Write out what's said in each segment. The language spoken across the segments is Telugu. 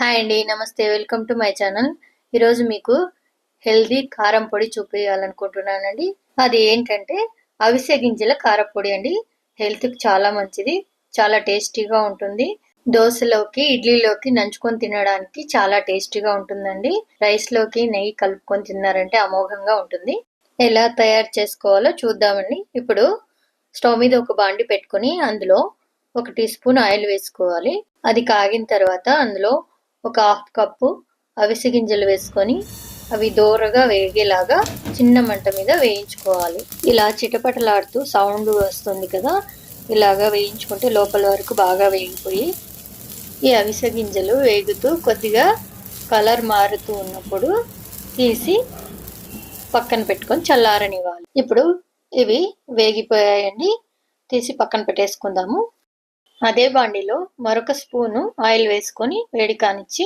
హాయ్ అండి నమస్తే. Welcome to my channel. ఈరోజు మీకు హెల్దీ కారం పొడి చూపించాలనుకుంటున్నానండి అది ఏంటంటే అవిసె గింజల కారపొడి అండి. హెల్త్కి చాలా మంచిది చాలా టేస్టీగా ఉంటుంది. దోశలోకి ఇడ్లీలోకి నంచుకొని తినడానికి చాలా టేస్టీగా ఉంటుందండి. రైస్లోకి నెయ్యి కలుపుకొని తిన్నారంటే అమోఘంగా ఉంటుంది. ఎలా తయారు చేసుకోవాలో చూద్దామండి. ఇప్పుడు స్టవ్ మీద ఒక బాండి పెట్టుకొని అందులో ఒక టీ స్పూన్ ఆయిల్ వేసుకోవాలి. అది కాగిన తర్వాత అందులో ఒక హాఫ్ కప్పు అవిసె గింజలు వేసుకొని అవి దోరగా వేగేలాగా చిన్న మంట మీద వేయించుకోవాలి. ఇలా చిటపటలాడుతూ సౌండ్ వస్తుంది కదా ఇలాగా వేయించుకుంటే లోపల వరకు బాగా వేగిపోయి ఈ అవిసె గింజలు వేగుతూ కొద్దిగా కలర్ మారుతూ ఉన్నప్పుడు తీసి పక్కన పెట్టుకొని చల్లారనివ్వాలి. ఇప్పుడు ఇవి వేగిపోయాయండి తీసి పక్కన పెట్టేసుకుందాము. అదే బాండిలో మరొక స్పూను ఆయిల్ వేసుకొని వేడి కానిచ్చి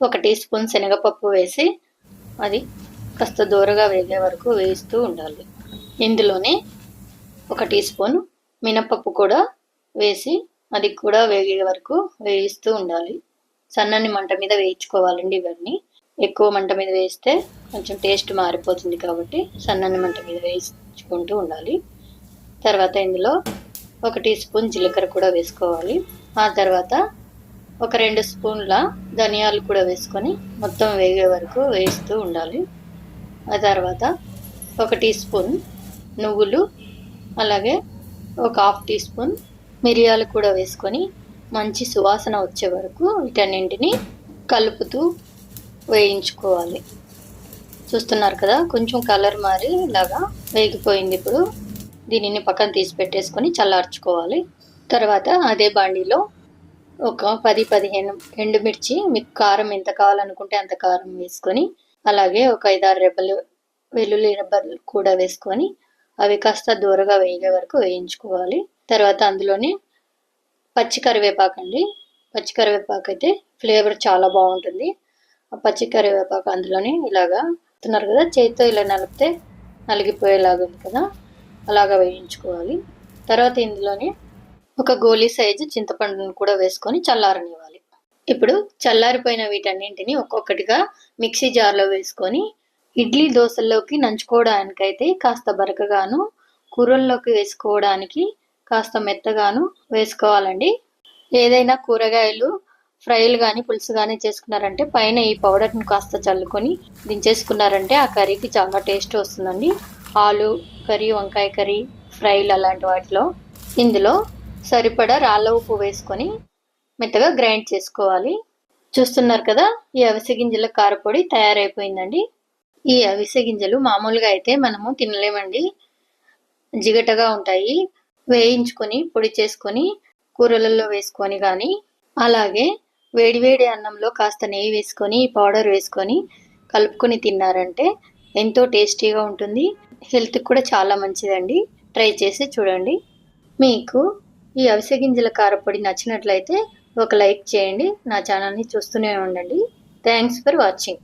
ఒక టీ స్పూన్ శనగపప్పు వేసి అది కాస్త దూరగా వేగే వరకు వేయిస్తూ ఉండాలి. ఇందులోనే ఒక టీ స్పూన్ మినపప్పు కూడా వేసి అది కూడా వేగే వరకు వేయిస్తూ ఉండాలి. సన్నని మంట మీద వేయించుకోవాలండి ఇవన్నీ. ఎక్కువ మంట మీద వేస్తే కొంచెం టేస్ట్ మారిపోతుంది కాబట్టి సన్నని మంట మీద వేయించుకుంటూ ఉండాలి. తర్వాత ఇందులో ఒక టీ స్పూన్ జీలకర్ర కూడా వేసుకోవాలి. ఆ తర్వాత ఒక రెండు స్పూన్ల ధనియాలు కూడా వేసుకొని మొత్తం వేగే వరకు వేస్తూ ఉండాలి. ఆ తర్వాత ఒక టీ స్పూన్ నువ్వులు అలాగే ఒక హాఫ్ టీ స్పూన్ మిరియాలు కూడా వేసుకొని మంచి సువాసన వచ్చే వరకు వీటన్నింటిని కలుపుతూ వేయించుకోవాలి. చూస్తున్నారు కదా? కొంచెం కలర్ మారి ఇలాగా వేగిపోయింది ఇప్పుడు. దీనిని పక్కన తీసి పెట్టేసుకొని చల్లార్చుకోవాలి. తర్వాత అదే బాండీలో ఒక పది పదిహేను ఎండుమిర్చి మీకు కారం ఎంత కావాలనుకుంటే అంత కారం వేసుకొని అలాగే ఒక ఐదారు రెబ్బలు వెల్లుల్లి రెబ్బలు కూడా వేసుకొని అవి కాస్త దూరగా వేగే వరకు వేయించుకోవాలి. తర్వాత అందులోనే పచ్చి కరివేపాకు అండి. పచ్చి కరివేపాకు అయితే ఫ్లేవర్ చాలా బాగుంటుంది. ఆ పచ్చి కరివేపాకు అందులోనే ఇలాగా తిన్నారు కదా చేతితో ఇలా నలిపితే నలిగిపోయేలాగా ఉంది కదా. అలాగా వేయించుకోవాలి. తర్వాత ఇందులోనే ఒక గోలీ సైజు చింతపండును కూడా వేసుకొని చల్లారనివ్వాలి. ఇప్పుడు చల్లారిపోయిన వీటన్నింటిని ఒక్కొక్కటిగా మిక్సీ జార్లో వేసుకొని ఇడ్లీ దోశల్లోకి నంచుకోవడానికైతే కాస్త బరకగాను కూరల్లోకి వేసుకోవడానికి కాస్త మెత్తగాను వేసుకోవాలండి. ఏదైనా కూరగాయలు ఫ్రైలు కానీ పులుసు కానీ చేసుకున్నారంటే పైన ఈ పౌడర్ని కాస్త చల్లుకొని దించేసుకున్నారంటే ఆ కర్రీకి చాలా టేస్ట్ వస్తుందండి. ఆలు కర్రీ వంకాయ కర్రీ ఫ్రైలు అలాంటి వాటిలో ఇందులో సరిపడా రాళ్ళ ఉప్పు వేసుకొని మెత్తగా గ్రైండ్ చేసుకోవాలి. చూస్తున్నారు కదా ఈ అవిసె గింజల కారపొడి తయారైపోయిందండి. ఈ అవిసె గింజలు మామూలుగా అయితే మనము తినలేమండి. జిగటగా ఉంటాయి. వేయించుకొని పొడి చేసుకొని కూరలలో వేసుకొని కానీ అలాగే వేడివేడి అన్నంలో కాస్త నెయ్యి వేసుకొని పౌడర్ వేసుకొని కలుపుకొని తిన్నారంటే ఎంతో టేస్టీగా ఉంటుంది. హెల్త్కి కూడా చాలా మంచిదండి. ట్రై చేసి చూడండి. మీకు ఈ అవిసె గింజల కారపొడి నచ్చినట్లయితే ఒక లైక్ చేయండి. నా ఛానల్ని చూస్తూనే ఉండండి. Thanks for watching.